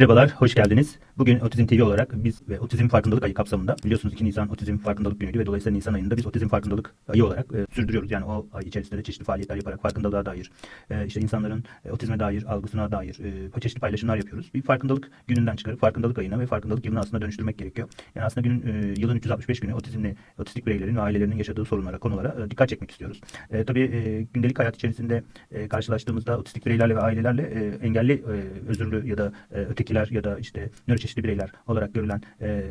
Merhabalar, hoş geldiniz. Bugün Otizm TV olarak biz ve Otizm Farkındalık Ayı kapsamında biliyorsunuz 2 Nisan Otizm Farkındalık Günü'ydü ve dolayısıyla Nisan ayında biz Otizm Farkındalık Ayı olarak e, sürdürüyoruz. Yani o ay içerisinde de çeşitli faaliyetler yaparak farkındalığa dair, e, işte insanların e, otizme dair, algısına dair e, çeşitli paylaşımlar yapıyoruz. Bir farkındalık gününden çıkarıp farkındalık ayına ve farkındalık yılına aslında dönüştürmek gerekiyor. Yani aslında günün e, yılın 365 günü otizmle, otistik bireylerin ve ailelerinin yaşadığı sorunlara, konulara e, dikkat çekmek istiyoruz. E, tabii e, gündelik hayat içerisinde e, karşılaştığımızda otistik bireylerle ve ailelerle e, engelli e, özürlü ya da e, ötekiler ya da işte nöroçeşitli bireyler olarak görülen e,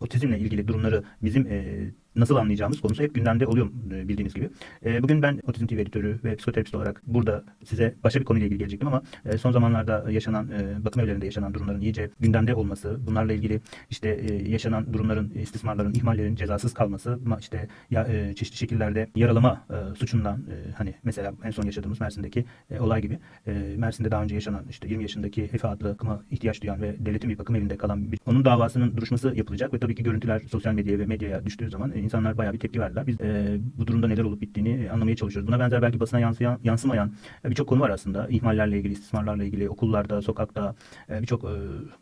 otizmle ilgili durumları bizim e, nasıl anlayacağımız konusu hep gündemde oluyor e, bildiğiniz gibi. E, bugün ben Otizm TV editörü ve psikoterapist olarak burada size başka bir konuyla ilgili gelecektim ama e, son zamanlarda yaşanan bakım evlerinde yaşanan durumların iyice gündemde olması, bunlarla ilgili işte yaşanan durumların, istismarların, ihmallerin cezasız kalması, ma- işte çeşitli şekillerde yaralama suçundan hani mesela en son yaşadığımız Mersin'deki olay gibi Mersin'de daha önce yaşanan işte 20 yaşındaki Efe adlı bakıma ihtiyaç duyan ve devletin bir bakım evinde kalan bir onun davasının duruşması yapılacak ve tabii ki görüntüler sosyal medyaya ve medyaya düştüğü zaman insanlar bayağı bir tepki verdiler. Biz e, bu durumda neler olup bittiğini e, anlamaya çalışıyoruz. Buna benzer belki basına yansıyan, yansımayan e, birçok konu var aslında. İhmallerle ilgili, istismarlarla ilgili, okullarda, sokakta e, birçok e,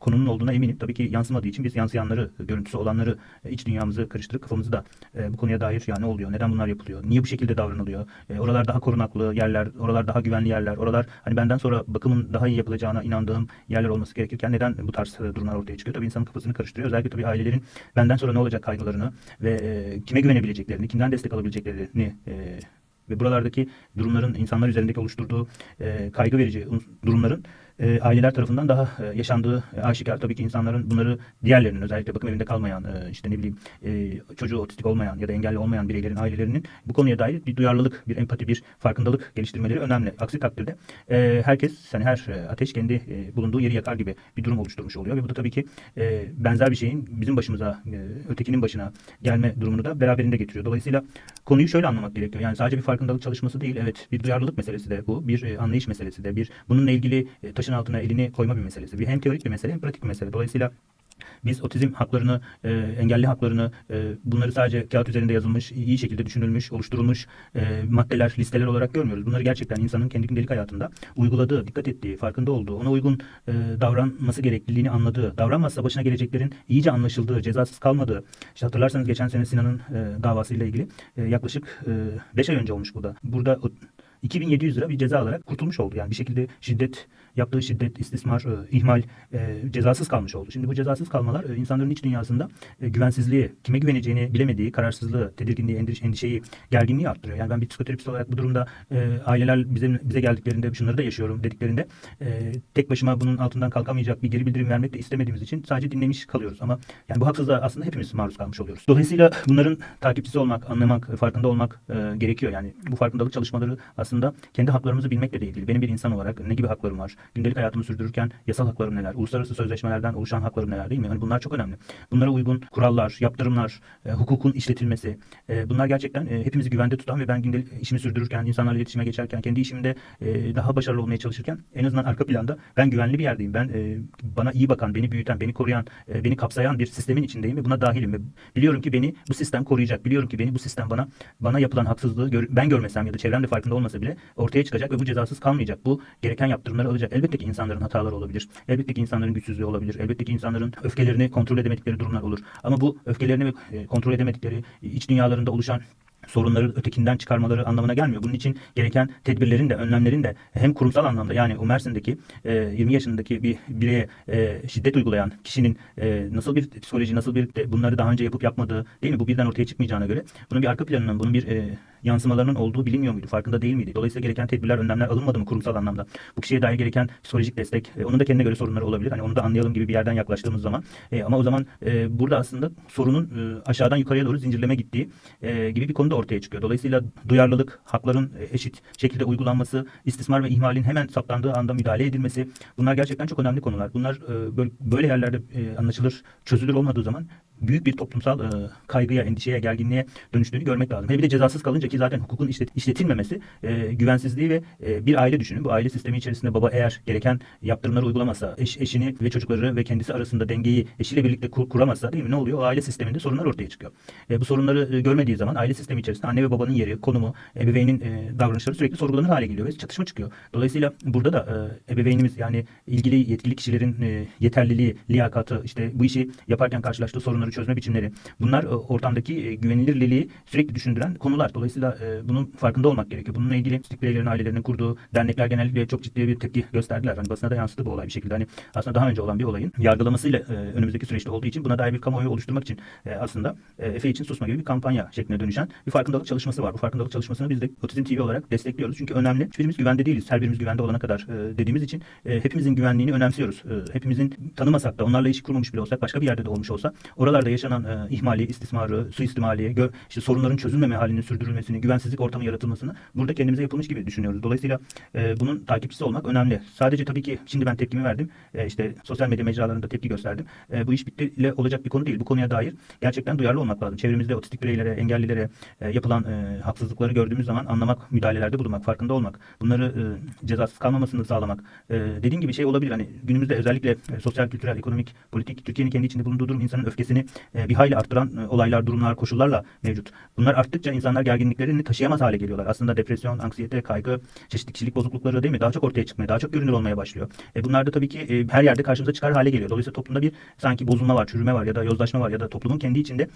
konunun olduğuna eminim. Tabii ki yansımadığı için biz yansıyanları, görüntüsü olanları e, iç dünyamızı karıştırıp kafamızı da e, bu konuya dair ya ne oluyor, neden bunlar yapılıyor, niye bu şekilde davranılıyor, e, oralar daha korunaklı yerler, oralar daha güvenli yerler, oralar hani benden sonra bakımın daha iyi yapılacağına inandığım yerler olması gerekirken neden bu tarz e, durumlar ortaya çıkıyor? Tabii insanın kafasını karıştırıyor. Özellikle tabii ailelerin benden sonra ne olacak kaygılarını ve e, kime güvenebileceklerini, kimden destek alabileceklerini e, ve buralardaki durumların insanlar üzerindeki oluşturduğu e, kaygı verici durumların e, aileler tarafından daha e, yaşandığı e, aşikar. Tabii ki insanların bunları diğerlerinin özellikle bakım evinde kalmayan e, işte ne bileyim e, çocuğu otistik olmayan ya da engelli olmayan bireylerin ailelerinin bu konuya dair bir duyarlılık, bir empati, bir farkındalık geliştirmeleri önemli. Aksi takdirde e, herkes hani her e, ateş kendi e, bulunduğu yeri yakar gibi bir durum oluşturmuş oluyor ve bu da tabii ki e, benzer bir şeyin bizim başımıza, e, ötekinin başına gelme durumunu da beraberinde getiriyor. Dolayısıyla konuyu şöyle anlamak gerekiyor. Yani sadece bir farkındalık çalışması değil, evet bir duyarlılık meselesi de bu, bir e, anlayış meselesi de, bir bununla ilgili e, taşın altına elini koyma bir meselesi. Bir hem teorik bir mesele hem pratik bir mesele. Dolayısıyla biz otizm haklarını, e, engelli haklarını, e, bunları sadece kağıt üzerinde yazılmış, iyi şekilde düşünülmüş, oluşturulmuş e, maddeler, listeler olarak görmüyoruz. Bunları gerçekten insanın kendi gündelik hayatında uyguladığı, dikkat ettiği, farkında olduğu, ona uygun e, davranması gerekliliğini anladığı, davranmazsa başına geleceklerin iyice anlaşıldığı, cezasız kalmadığı. İşte hatırlarsanız geçen sene Sinan'ın e, davasıyla ilgili e, yaklaşık 5 ay önce olmuş bu da. Burada o- 2700 lira bir ceza alarak kurtulmuş oldu. Yani bir şekilde şiddet, yaptığı şiddet, istismar, e, ihmal e, cezasız kalmış oldu. Şimdi bu cezasız kalmalar e, insanların iç dünyasında güvensizliği, kime güveneceğini bilemediği, kararsızlığı, tedirginliği, endiş- endişeyi, gerginliği arttırıyor. Yani ben bir psikoterapist olarak bu durumda aileler bize bize geldiklerinde şunları da yaşıyorum dediklerinde tek başıma bunun altından kalkamayacak bir geri bildirim vermek de istemediğimiz için sadece dinlemiş kalıyoruz. Ama yani bu haksızlığa aslında hepimiz maruz kalmış oluyoruz. Dolayısıyla bunların takipçisi olmak, anlamak, farkında olmak gerekiyor. Yani bu farkındalık çalışmaları aslında kendi haklarımızı bilmekle de ilgili. Benim bir insan olarak ne gibi haklarım var? Gündelik hayatımı sürdürürken yasal haklarım neler? Uluslararası sözleşmelerden oluşan haklarım neler değil mi? Yani bunlar çok önemli. Bunlara uygun kurallar, yaptırımlar, e, hukukun işletilmesi. e, bunlar gerçekten e, hepimizi güvende tutan ve ben gündelik işimi sürdürürken, insanlarla iletişime geçerken, kendi işimde e, daha başarılı olmaya çalışırken en azından arka planda ben güvenli bir yerdeyim. Ben e, bana iyi bakan, beni büyüten, beni koruyan, e, beni kapsayan bir sistemin içindeyim ve buna dahilim ve biliyorum ki beni bu sistem koruyacak. Biliyorum ki beni bu sistem bana bana yapılan haksızlığı gör- ben görmesem ya da çevremde farkında olmasa bile ortaya çıkacak ve bu cezasız kalmayacak. Bu gereken yaptırımları alacak. Elbette ki insanların hataları olabilir. Elbette ki insanların güçsüzlüğü olabilir. Elbette ki insanların öfkelerini kontrol edemedikleri durumlar olur. Ama bu öfkelerini e, kontrol edemedikleri iç dünyalarında oluşan sorunları ötekinden çıkarmaları anlamına gelmiyor. Bunun için gereken tedbirlerin de önlemlerin de hem kurumsal anlamda yani o Mersin'deki e, 20 yaşındaki bir bireye e, şiddet uygulayan kişinin e, nasıl bir psikoloji, nasıl bir bunları daha önce yapıp yapmadığı değil mi? Bu birden ortaya çıkmayacağına göre bunun bir arka planının, bunun bir e, yansımalarının olduğu bilinmiyor muydu? Farkında değil miydi? Dolayısıyla gereken tedbirler, önlemler alınmadı mı kurumsal anlamda? Bu kişiye dair gereken psikolojik destek, e, onun da kendine göre sorunları olabilir. Hani onu da anlayalım gibi bir yerden yaklaştığımız zaman. E, ama o zaman e, burada aslında sorunun e, aşağıdan yukarıya doğru zincirleme gittiği e, gibi bir konu da ortaya çıkıyor. Dolayısıyla duyarlılık, hakların e, eşit şekilde uygulanması, istismar ve ihmalin hemen saptandığı anda müdahale edilmesi bunlar gerçekten çok önemli konular. Bunlar e, böyle, yerlerde e, anlaşılır, çözülür olmadığı zaman büyük bir toplumsal e, kaygıya, endişeye, gerginliğe dönüştüğünü görmek lazım. Hele bir de cezasız kalınca ki zaten hukukun işlet, işletilmemesi e, güvensizliği ve e, bir aile düşünün. Bu aile sistemi içerisinde baba eğer gereken yaptırımları uygulamasa, eş, eşini ve çocukları ve kendisi arasında dengeyi eşiyle birlikte kur, kuramazsa değil mi? Ne oluyor? O aile sisteminde sorunlar ortaya çıkıyor. E, bu sorunları e, görmediği zaman aile sistemi içerisinde anne ve babanın yeri, konumu, ebeveynin e, davranışları sürekli sorgulanır hale geliyor ve çatışma çıkıyor. Dolayısıyla burada da e, ebeveynimiz yani ilgili yetkili kişilerin e, yeterliliği, liyakatı, işte bu işi yaparken karşılaştığı sorunları çözme biçimleri bunlar e, ortamdaki e, güvenilirliliği sürekli düşündüren konular. Dolayısıyla e, bunun farkında olmak gerekiyor. Bununla ilgili istik bireylerin ailelerinin kurduğu dernekler genellikle çok ciddi bir tepki gösterdiler. Hani basına da yansıdı bu olay bir şekilde. Hani aslında daha önce olan bir olayın yargılamasıyla önümüzdeki süreçte olduğu için buna dair bir kamuoyu oluşturmak için aslında Efe için susma gibi bir kampanya şekline dönüşen bir farkındalık çalışması var. Bu farkındalık çalışmasını biz de Otizm TV olarak destekliyoruz. Çünkü önemli. Hiçbirimiz güvende değiliz. Her birimiz güvende olana kadar dediğimiz için hepimizin güvenliğini önemsiyoruz. Hepimizin tanımasak da onlarla ilişki kurmamış bile olsak başka bir yerde de olmuş olsa oralarda yaşanan e, ihmali, istismarı, suistimali, gö- işte sorunların çözülmeme halinin sürdürülmesini, güvensizlik ortamı yaratılmasını burada kendimize yapılmış gibi düşünüyoruz. Dolayısıyla e, bunun takipçisi olmak önemli. Sadece tabii ki şimdi ben tepkimi verdim. E, işte sosyal medya mecralarında tepki gösterdim. E, bu iş bittiyle olacak bir konu değil. Bu konuya dair gerçekten duyarlı olmak lazım. Çevremizde otistik bireylere, engellilere e, yapılan e, haksızlıkları gördüğümüz zaman anlamak, müdahalelerde bulunmak, farkında olmak, bunları e, cezasız kalmamasını sağlamak. E, dediğim gibi şey olabilir. Hani günümüzde özellikle e, sosyal, kültürel, ekonomik, politik, Türkiye'nin kendi içinde bulunduğu durum insanın öfkesini e, bir hayli arttıran e, olaylar, durumlar, koşullarla mevcut. Bunlar arttıkça insanlar gerginliklerini taşıyamaz hale geliyorlar. Aslında depresyon, anksiyete, kaygı, çeşitli kişilik bozuklukları değil mi? Daha çok ortaya çıkmaya, daha çok görünür olmaya başlıyor. E, bunlar da tabii ki e, her yerde karşımıza çıkar hale geliyor. Dolayısıyla toplumda bir sanki bozulma var, çürüme var ya da yozlaşma var ya da toplumun kendi içinde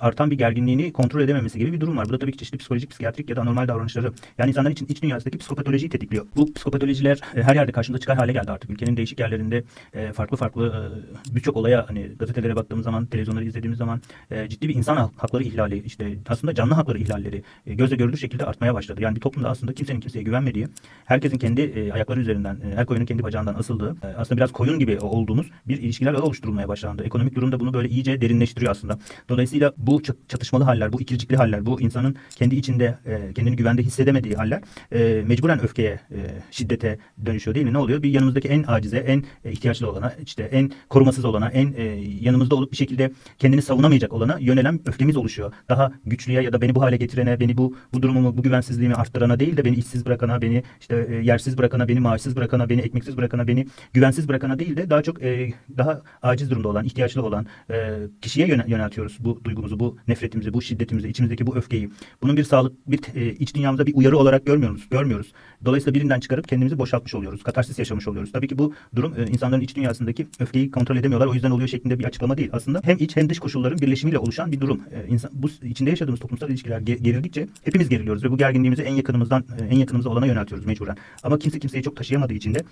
artan bir gerginliğini kontrol edememesi gibi bir durum var. Bu da tabii ki çeşitli psikolojik, psikiyatrik ya da anormal davranışları yani insanların için iç dünyasındaki psikopatolojiyi tetikliyor. Bu psikopatolojiler her yerde karşımıza çıkar hale geldi artık. Ülkenin değişik yerlerinde farklı farklı birçok olaya hani gazetelere baktığımız zaman, televizyonları izlediğimiz zaman e, ciddi bir insan hakları ihlali, işte aslında canlı hakları ihlalleri e, gözle görülür şekilde artmaya başladı. Yani bir toplumda aslında kimsenin kimseye güvenmediği, herkesin kendi e, ayakları üzerinden, e, her koyunun kendi bacağından asıldığı, e, aslında biraz koyun gibi olduğumuz bir ilişkiler ağı oluşturulmaya başlandı. Ekonomik durum da bunu böyle iyice derinleştiriyor aslında. Dolayısıyla bu çat- çatışmalı haller, bu ikircikli haller, bu insanın kendi içinde e, kendini güvende hissedemediği haller e, mecburen öfkeye, e, şiddete dönüşüyor değil mi? Ne oluyor? Bir yanımızdaki en acize, en e, ihtiyaçlı olana, işte en korumasız olana, en e, yanımızda olup bir şekilde kendini savunamayacak olana yönelen öfkemiz oluşuyor. Daha güçlüye ya da beni bu hale getirene, beni bu bu durumumu, bu güvensizliğimi arttırana değil de beni işsiz bırakana, beni işte e, yersiz bırakana, beni maaşsız bırakana, beni ekmeksiz bırakana, beni güvensiz bırakana değil de daha çok e, daha aciz durumda olan, ihtiyaçlı olan e, kişiye yöne- yöneltiyoruz bu duygumuzu, bu nefretimizi, bu şiddetimizi, içimizdeki bu öfkeyi. Bunun bir sağlık, bir e, iç dünyamıza bir uyarı olarak görmüyoruz. Görmüyoruz. Dolayısıyla birinden çıkarıp kendimizi boşaltmış oluyoruz. Katarsis yaşamış oluyoruz. Tabii ki bu durum e, insanların iç dünyasındaki öfkeyi kontrol edemiyorlar. O yüzden oluyor şeklinde bir açıklama değil. Aslında hem iç hem dış koşulların birleşimiyle oluşan bir durum. E, insan, bu içinde yaşadığımız toplumsal ilişkiler ge- gerildikçe hepimiz geriliyoruz ve bu gerginliğimizi en yakınımızdan e, en yakınımıza olana yöneltiyoruz mecburen. Ama kimse kimseyi çok taşıyamadığı için de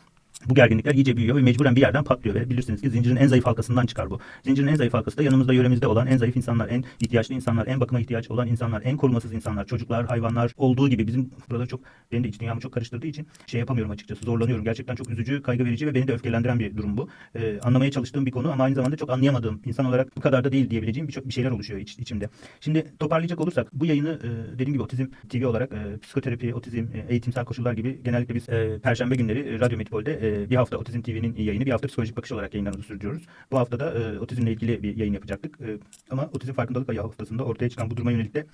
bu gerginlikler iyice büyüyor ve mecburen bir yerden patlıyor ve bilirsiniz ki zincirin en zayıf halkasından çıkar bu. Zincirin en zayıf halkası da yanımızda yöremizde olan en zayıf insanlar, en ihtiyaçlı insanlar, en bakıma ihtiyaç olan insanlar, en korumasız insanlar, çocuklar, hayvanlar olduğu gibi bizim burada çok benim de iç dünyamı çok karıştırdığı için şey yapamıyorum açıkçası zorlanıyorum. Gerçekten çok üzücü, kaygı verici ve beni de öfkelendiren bir durum bu. Ee, anlamaya çalıştığım bir konu ama aynı zamanda çok anlayamadığım, insan olarak bu kadar da değil diyebileceğim birçok bir şeyler oluşuyor iç, içimde. Şimdi toparlayacak olursak bu yayını e, dediğim gibi Otizm TV olarak e, psikoterapi, otizm, e, eğitimsel koşullar gibi genellikle biz perşembe günleri Radyo Metropol'de e, bir hafta Otizm TV'nin yayını, bir hafta psikolojik bakış olarak yayınlarımızı sürdürüyoruz. Bu hafta da e, otizmle ilgili bir yayın yapacaktık. E, ama otizm farkındalık ayı haftasında ortaya çıkan bu duruma yönelik de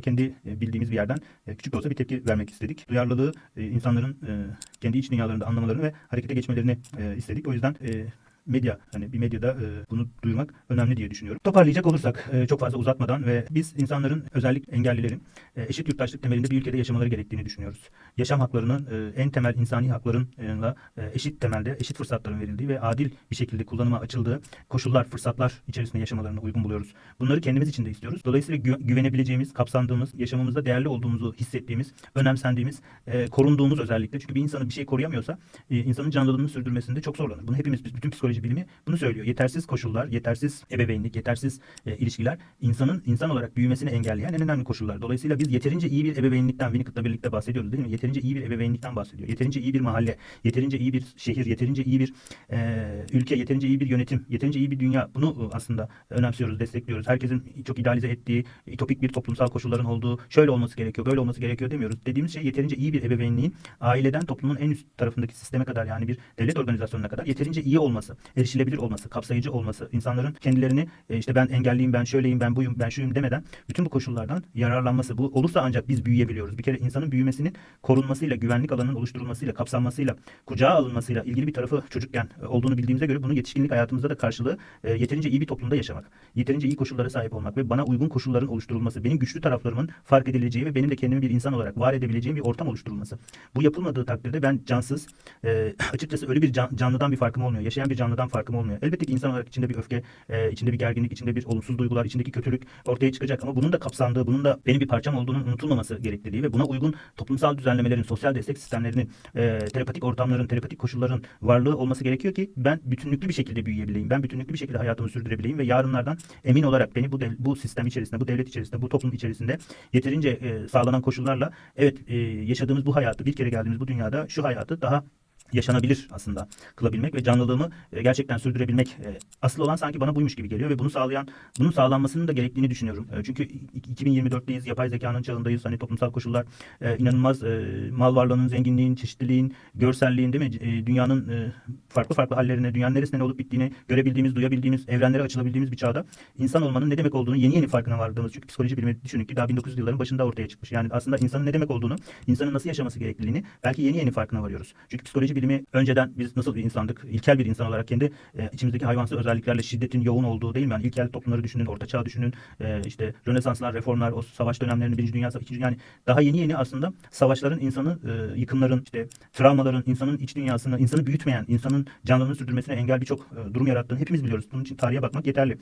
kendi bildiğimiz bir yerden küçük de olsa bir tepki vermek istedik. Duyarlılığı insanların kendi iç dünyalarında anlamalarını ve harekete geçmelerini istedik. O yüzden medya hani bir medyada e, bunu duyurmak önemli diye düşünüyorum. Toparlayacak olursak e, çok fazla uzatmadan ve biz insanların özellikle engellilerin e, eşit yurttaşlık temelinde bir ülkede yaşamaları gerektiğini düşünüyoruz. Yaşam haklarının e, en temel insani haklarınla e, eşit temelde eşit fırsatların verildiği ve adil bir şekilde kullanıma açıldığı koşullar, fırsatlar içerisinde yaşamalarını uygun buluyoruz. Bunları kendimiz için de istiyoruz. Dolayısıyla gü- güvenebileceğimiz, kapsandığımız, yaşamımızda değerli olduğumuzu hissettiğimiz, önemsendiğimiz, e, korunduğumuz özellikle. Çünkü bir insanın bir şey koruyamıyorsa e, insanın canlılığını sürdürmesinde çok zorlanır. Bunu hepimiz, bütün psikoloji bilimi bunu söylüyor. Yetersiz koşullar, yetersiz ebeveynlik, yetersiz e, ilişkiler insanın insan olarak büyümesini engelleyen en önemli koşullar. Dolayısıyla biz yeterince iyi bir ebeveynlikten, Winnicott'la birlikte bahsediyoruz değil mi? Yeterince iyi bir ebeveynlikten bahsediyor. Yeterince iyi bir mahalle, yeterince iyi bir şehir, yeterince iyi bir e, ülke, yeterince iyi bir yönetim, yeterince iyi bir dünya. Bunu e, aslında önemsiyoruz, destekliyoruz. Herkesin çok idealize ettiği, ütopik bir toplumsal koşulların olduğu, şöyle olması gerekiyor, böyle olması gerekiyor demiyoruz. Dediğimiz şey yeterince iyi bir ebeveynliğin aileden toplumun en üst tarafındaki sisteme kadar yani bir devlet organizasyonuna kadar yeterince iyi olması. Erişilebilir olması, kapsayıcı olması, insanların kendilerini e, işte ben engelliyim, ben şöyleyim, ben buyum, ben şuyum demeden bütün bu koşullardan yararlanması. Bu olursa ancak biz büyüyebiliyoruz. Bir kere insanın büyümesinin korunmasıyla, güvenlik alanının oluşturulmasıyla, kapsanmasıyla, kucağa alınmasıyla ilgili bir tarafı çocukken e, olduğunu bildiğimize göre bunu yetişkinlik hayatımızda da karşılığı e, yeterince iyi bir toplumda yaşamak, yeterince iyi koşullara sahip olmak ve bana uygun koşulların oluşturulması, benim güçlü taraflarımın fark edileceği ve benim de kendimi bir insan olarak var edebileceğim bir ortam oluşturulması. Bu yapılmadığı takdirde ben cansız, açıkçası ölü bir can- canlıdan bir farkım olmuyor. Yaşayan bir canlıdan farkım olmuyor. Elbette ki insan olarak içinde bir öfke, e, içinde bir gerginlik, içinde bir olumsuz duygular, içindeki kötülük ortaya çıkacak ama bunun da kapsandığı, bunun da benim bir parçam olduğunun unutulmaması gerekliliği ve buna uygun toplumsal düzenlemelerin, sosyal destek sistemlerinin, e, terapatik ortamların, terapatik koşulların varlığı olması gerekiyor ki ben bütünlüklü bir şekilde büyüyebileyim. Ben bütünlüklü bir şekilde hayatımı sürdürebileyim ve yarınlardan emin olarak beni bu dev- bu sistem içerisinde, bu devlet içerisinde, bu toplum içerisinde yeterince e, sağlanan koşullarla evet e, yaşadığımız bu hayatı, bir kere geldiğimiz bu dünyada şu hayatı daha yaşanabilir aslında kılabilmek ve canlılığımı e, gerçekten sürdürebilmek e, asıl olan sanki bana buymuş gibi geliyor ve bunu sağlayan bunun sağlanmasının da gerektiğini düşünüyorum. E, çünkü i- 2024'teyiz, yapay zekanın çağındayız. Hani toplumsal koşullar inanılmaz mal varlığının, zenginliğin, çeşitliliğin, görselliğin değil mi? Dünyanın farklı farklı hallerine, dünyanın neresinde ne olup bittiğini görebildiğimiz, duyabildiğimiz, evrenlere açılabildiğimiz bir çağda insan olmanın ne demek olduğunu yeni yeni farkına vardığımız. Çünkü psikoloji bilimi düşünün ki daha 1900 yılların başında ortaya çıkmış. Yani aslında insanın ne demek olduğunu, insanın nasıl yaşaması gerekliliğini belki yeni yeni farkına varıyoruz. Çünkü psikoloji bilimi önceden biz nasıl bir insandık? İlkel bir insan olarak kendi e, içimizdeki hayvansı özelliklerle şiddetin yoğun olduğu değil mi? Yani ilkel toplumları düşünün, orta çağ düşünün, e, işte Rönesanslar, reformlar, o savaş dönemlerini, Birinci Dünya Savaşı, yani daha yeni yeni aslında savaşların insanı, e, yıkımların, işte travmaların, insanın iç dünyasını, insanı büyütmeyen, insanın canlılığını sürdürmesine engel birçok e, durum yarattığını hepimiz biliyoruz. Bunun için tarihe bakmak yeterli.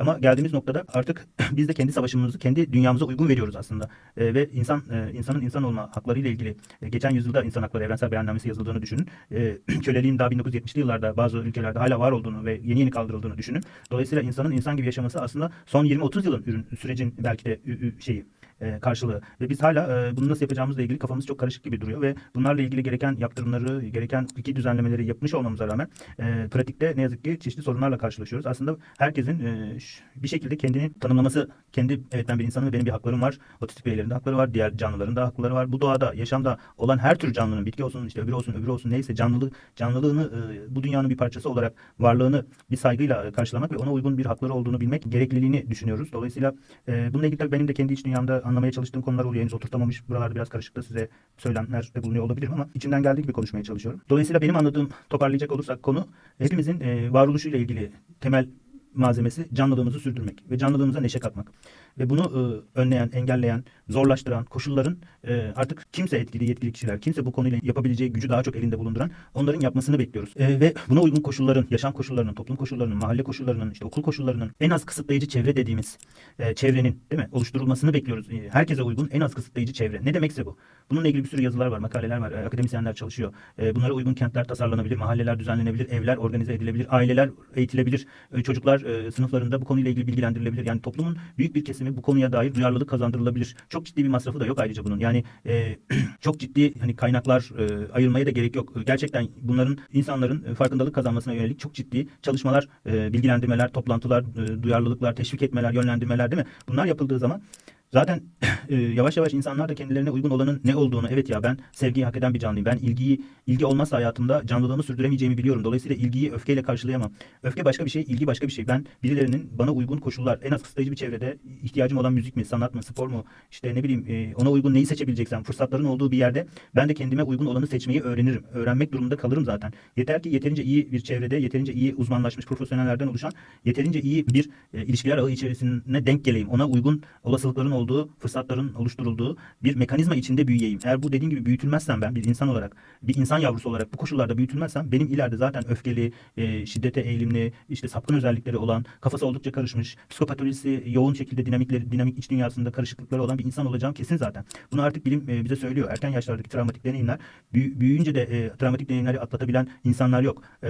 Ama geldiğimiz noktada artık biz de kendi savaşımızı kendi dünyamıza uygun veriyoruz aslında. E, ve insan e, insanın insan olma haklarıyla ilgili e, geçen yüzyılda insan hakları evrensel beyannamesi yazıldığını düşünün. E, köleliğin daha 1970'li yıllarda bazı ülkelerde hala var olduğunu ve yeni yeni kaldırıldığını düşünün. Dolayısıyla insanın insan gibi yaşaması aslında son 20-30 yılın ürün sürecin belki de şeyi e, karşılığı. Ve biz hala e, bunu nasıl yapacağımızla ilgili kafamız çok karışık gibi duruyor ve bunlarla ilgili gereken yaptırımları, gereken hukuki düzenlemeleri yapmış olmamıza rağmen e, pratikte ne yazık ki çeşitli sorunlarla karşılaşıyoruz. Aslında herkesin e, bir şekilde kendini tanımlaması, kendi evet ben bir insanım ve benim bir haklarım var. Otistik bireylerin de hakları var, diğer canlıların da hakları var. Bu doğada, yaşamda olan her tür canlının, bitki olsun, işte öbürü olsun, öbürü olsun neyse canlılık, canlılığını e, bu dünyanın bir parçası olarak varlığını bir saygıyla e, karşılamak ve ona uygun bir hakları olduğunu bilmek gerekliliğini düşünüyoruz. Dolayısıyla e, bununla ilgili benim de kendi iç dünyamda anlamaya çalıştığım konular oluyor. Henüz oturtamamış. Buralarda biraz karışık da size söylemlerde bulunuyor olabilirim ama içimden geldiği gibi konuşmaya çalışıyorum. Dolayısıyla benim anladığım toparlayacak olursak konu hepimizin e, varoluşuyla ilgili temel malzemesi canlılığımızı sürdürmek ve canlılığımıza neşe katmak. Ve bunu e, önleyen, engelleyen, zorlaştıran koşulların e, artık kimse etkili yetkili kişiler, kimse bu konuyla yapabileceği gücü daha çok elinde bulunduran onların yapmasını bekliyoruz. E, ve buna uygun koşulların, yaşam koşullarının, toplum koşullarının, mahalle koşullarının, işte okul koşullarının en az kısıtlayıcı çevre dediğimiz e, çevrenin değil mi oluşturulmasını bekliyoruz. E, herkese uygun en az kısıtlayıcı çevre. Ne demekse bu? Bununla ilgili bir sürü yazılar var, makaleler var, e, akademisyenler çalışıyor. E, bunlara uygun kentler tasarlanabilir, mahalleler düzenlenebilir, evler organize edilebilir, aileler eğitilebilir, e, çocuklar e, sınıflarında bu konuyla ilgili bilgilendirilebilir. Yani toplumun büyük bir kesimi bu konuya dair duyarlılık kazandırılabilir. Çok ciddi bir masrafı da yok ayrıca bunun. Yani e, çok ciddi hani kaynaklar e, ayırmaya da gerek yok. Gerçekten bunların insanların e, farkındalık kazanmasına yönelik çok ciddi çalışmalar, e, bilgilendirmeler, toplantılar, e, duyarlılıklar, teşvik etmeler, yönlendirmeler değil mi? Bunlar yapıldığı zaman Zaten e, yavaş yavaş insanlar da kendilerine uygun olanın ne olduğunu, evet ya ben sevgiyi hak eden bir canlıyım. Ben ilgiyi, ilgi olmazsa hayatımda canlılığımı sürdüremeyeceğimi biliyorum. Dolayısıyla ilgiyi öfkeyle karşılayamam. Öfke başka bir şey, ilgi başka bir şey. Ben birilerinin bana uygun koşullar, en az kısıtlayıcı bir çevrede ihtiyacım olan müzik mi, sanat mı, spor mu, işte ne bileyim e, ona uygun neyi seçebileceksem, fırsatların olduğu bir yerde ben de kendime uygun olanı seçmeyi öğrenirim. Öğrenmek durumunda kalırım zaten. Yeter ki yeterince iyi bir çevrede, yeterince iyi uzmanlaşmış profesyonellerden oluşan, yeterince iyi bir e, ilişkiler ağı içerisine denk geleyim. Ona uygun olasılıkların olduğu, fırsatların oluşturulduğu bir mekanizma içinde büyüyeyim. Eğer bu dediğim gibi büyütülmezsem ben bir insan olarak, bir insan yavrusu olarak bu koşullarda büyütülmezsem benim ileride zaten öfkeli, e, şiddete eğilimli, işte sapkın özellikleri olan, kafası oldukça karışmış, psikopatolojisi yoğun şekilde dinamikleri, dinamik iç dünyasında karışıklıkları olan bir insan olacağım kesin zaten. Bunu artık bilim e, bize söylüyor. Erken yaşlardaki travmatik deneyimler, büyü- büyüyünce de e, travmatik deneyimleri atlatabilen insanlar yok. E,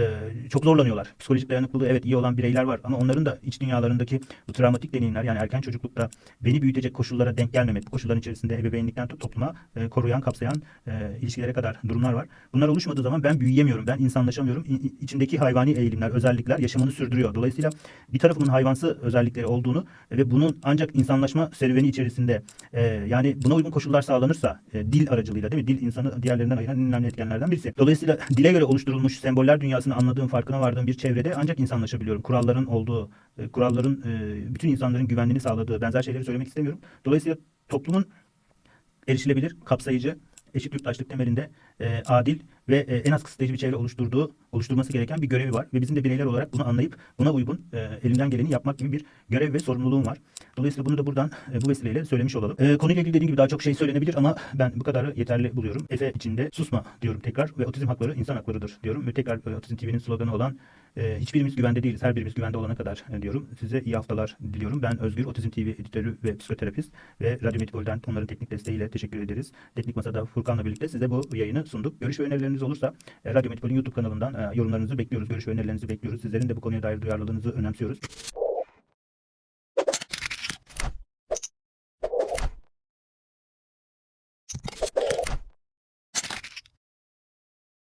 çok zorlanıyorlar. Psikolojik dayanıklılığı evet iyi olan bireyler var ama onların da iç dünyalarındaki bu travmatik deneyimler yani erken çocuklukta beni büyütecek koşullara denk gelmemek, bu koşulların içerisinde ebeveynlikten tut topluma e, koruyan, kapsayan e, ilişkilere kadar durumlar var. Bunlar oluşmadığı zaman ben büyüyemiyorum, ben insanlaşamıyorum. İ- içimdeki hayvani eğilimler, özellikler yaşamını sürdürüyor. Dolayısıyla bir tarafımın hayvansı özellikleri olduğunu ve bunun ancak insanlaşma serüveni içerisinde e, yani buna uygun koşullar sağlanırsa e, dil aracılığıyla değil mi? Dil insanı diğerlerinden ayıran en önemli etkenlerden birisi. Dolayısıyla dile göre oluşturulmuş semboller dünyasını anladığım, farkına vardığım bir çevrede ancak insanlaşabiliyorum. Kuralların olduğu, e, kuralların e, bütün insanların güvenliğini sağladığı benzer şeyleri söylemek istemiyorum. Dolayısıyla toplumun erişilebilir, kapsayıcı, eşit yurttaşlık temelinde e, adil ve e, en az kısıtlayıcı bir çevre oluşturduğu, oluşturması gereken bir görevi var. Ve bizim de bireyler olarak bunu anlayıp buna uygun e, elinden geleni yapmak gibi bir görev ve sorumluluğum var. Dolayısıyla bunu da buradan e, bu vesileyle söylemiş olalım. E, konuyla ilgili dediğim gibi daha çok şey söylenebilir ama ben bu kadarı yeterli buluyorum. Efe içinde susma diyorum tekrar ve otizm hakları insan haklarıdır diyorum. Ve tekrar e, Otizm TV'nin sloganı olan e, hiçbirimiz güvende değiliz, her birimiz güvende olana kadar e, diyorum. Size iyi haftalar diliyorum. Ben Özgür, Otizm TV editörü ve psikoterapist ve Radyo Metropol'den onların teknik desteğiyle teşekkür ederiz. Teknik Masa'da Furkan'la birlikte size bu yayını sunduk. Görüş ve önerileriniz olursa e, Radyo Metropol'ün YouTube kanalından e, yorumlarınızı bekliyoruz. Görüş ve önerilerinizi bekliyoruz. Sizlerin de bu konuya dair duyarlılığınızı önemsiyoruz.